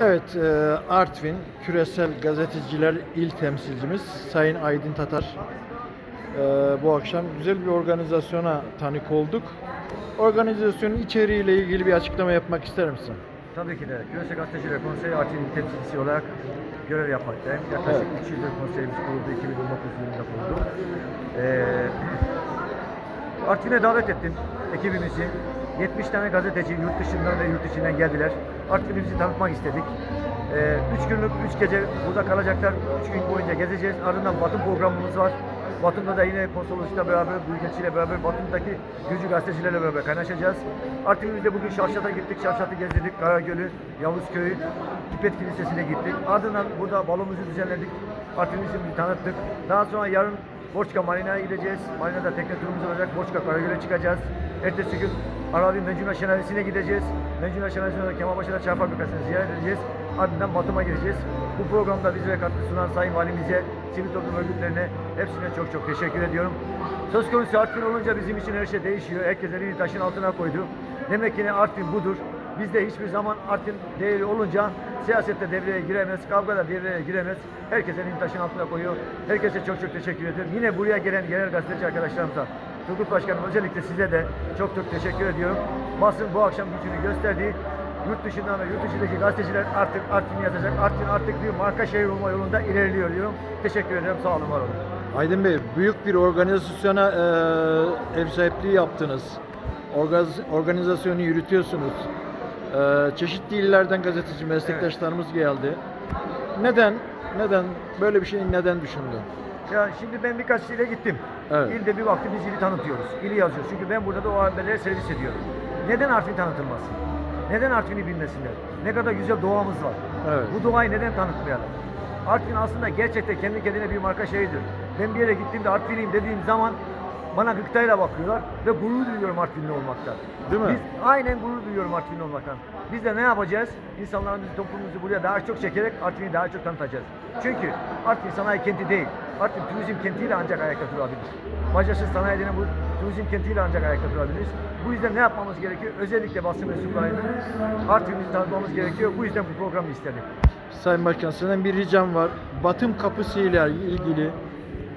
Evet, e, Artvin Küresel Gazeteciler İl Temsilcimiz Sayın Aydın Tatar. E, bu akşam güzel bir organizasyona tanık olduk. Organizasyonun içeriğiyle ilgili bir açıklama yapmak ister misin? Tabii ki de. Küresel Gazeteciler Konseyi Artvin temsilcisi olarak görev yapmaktayım. Yaklaşık Evet. 3 yıldır konseyimiz kuruldu. 2019 yılında kuruldu. Ee, Artvin'e davet ettim ekibimizi. 70 tane gazeteci yurt dışından ve yurt içinden geldiler. Artvin'imizi tanıtmak istedik. 3 günlük, 3 gece burada kalacaklar. 3 gün boyunca gezeceğiz. Ardından Batın programımız var. Batın'da da yine konsoloslukla beraber, Büyükelçiyle beraber Batın'daki gücü gazetecilerle beraber kaynaşacağız. Artvin'imizde bugün Şavşat'a gittik. Şavşat'ı gezdirdik. Karagöl'ü, Yavuzköy'ü, Tibet Kilisesi'ne gittik. Ardından burada balomuzu düzenledik. Artvin'imizi tanıttık. Daha sonra yarın Borçka Marina'ya gideceğiz. Marina'da tekne turumuz olacak. Borçka Karagöl'e çıkacağız. Ertesi gün Arabi Mencuna Şelalesi'ne gideceğiz. Mencuna Şelalesi'ne Kemalpaşa'da çay fabrikasını ziyaret edeceğiz. Ardından Batum'a gireceğiz. Bu programda bize katkı sunan Sayın Valimize, sivil toplum örgütlerine hepsine çok çok teşekkür ediyorum. Söz konusu Artvin olunca bizim için her şey değişiyor. Herkes elini taşın altına koydu. Demek ki ne Artvin budur. Biz de hiçbir zaman Artvin değeri olunca siyasette devreye giremez, kavgada devreye giremez. Herkes elini taşın altına koyuyor. Herkese çok çok teşekkür ediyorum. Yine buraya gelen genel gazeteci arkadaşlarımıza, Turgut Başkanım özellikle size de çok çok teşekkür ediyorum. Basın bu akşam gücünü gösterdi. Yurt dışından ve yurt içindeki gazeteciler artık Artvin yazacak. Artvin artık bir marka şehir olma yolunda ilerliyor diyorum. Teşekkür ederim. Sağ olun, var olun. Aydın Bey, büyük bir organizasyona e, ev sahipliği yaptınız. Orgaz- organizasyonu yürütüyorsunuz. E, çeşitli illerden gazeteci meslektaşlarımız geldi. Neden, neden, böyle bir şeyi neden düşündün? Ya şimdi ben birkaç ile gittim. Evet. İlde bir vakti biz ili tanıtıyoruz. İli yazıyoruz. Çünkü ben burada da o haberleri servis ediyorum. Neden Artvin tanıtılmasın? Neden Artvin'i bilmesinler? Ne kadar güzel doğamız var. Evet. Bu doğayı neden tanıtmayalım? Artvin aslında gerçekten kendi kendine bir marka şehirdir. Ben bir yere gittiğimde Artvin'iyim dediğim zaman bana gıktayla bakıyorlar ve gurur duyuyorum Artvinli olmaktan. Değil mi? Biz aynen gurur duyuyorum Artvinli olmaktan. Biz de ne yapacağız? İnsanlarımızı, toplumumuzu buraya daha çok çekerek Artvin'i daha çok tanıtacağız. Çünkü Artvin sanayi kenti değil. Artvin turizm kentiyle ancak ayakta durabilir. Bacasız sanayi denen bu turizm kentiyle ancak ayakta durabiliriz. Bu yüzden ne yapmamız gerekiyor? Özellikle basın mensuplarıyla Artvin'i tanıtmamız gerekiyor. Bu yüzden bu programı istedim. Sayın Başkan, senden bir ricam var. Batım kapısı ile ilgili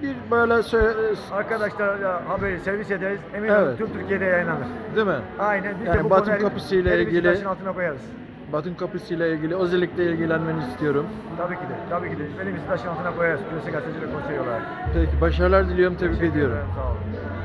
bir böyle söyle, Arkadaşlar haberi servis ederiz. Emin olun Evet. tüm Türkiye'de yayınlanır. değil mi? Aynen. Biz Yani de bu Batım kapısı ile ilgili- altına koyarız. Batın kapısı ile ilgili özellikle ilgilenmeni istiyorum. Tabii ki de. Tabii ki de. Elimizi taşın altına koyarız. Küresel Gazeteciler Konseyi olarak. Peki başarılar diliyorum, tebrik ediyorum. ederim, Sağ olun.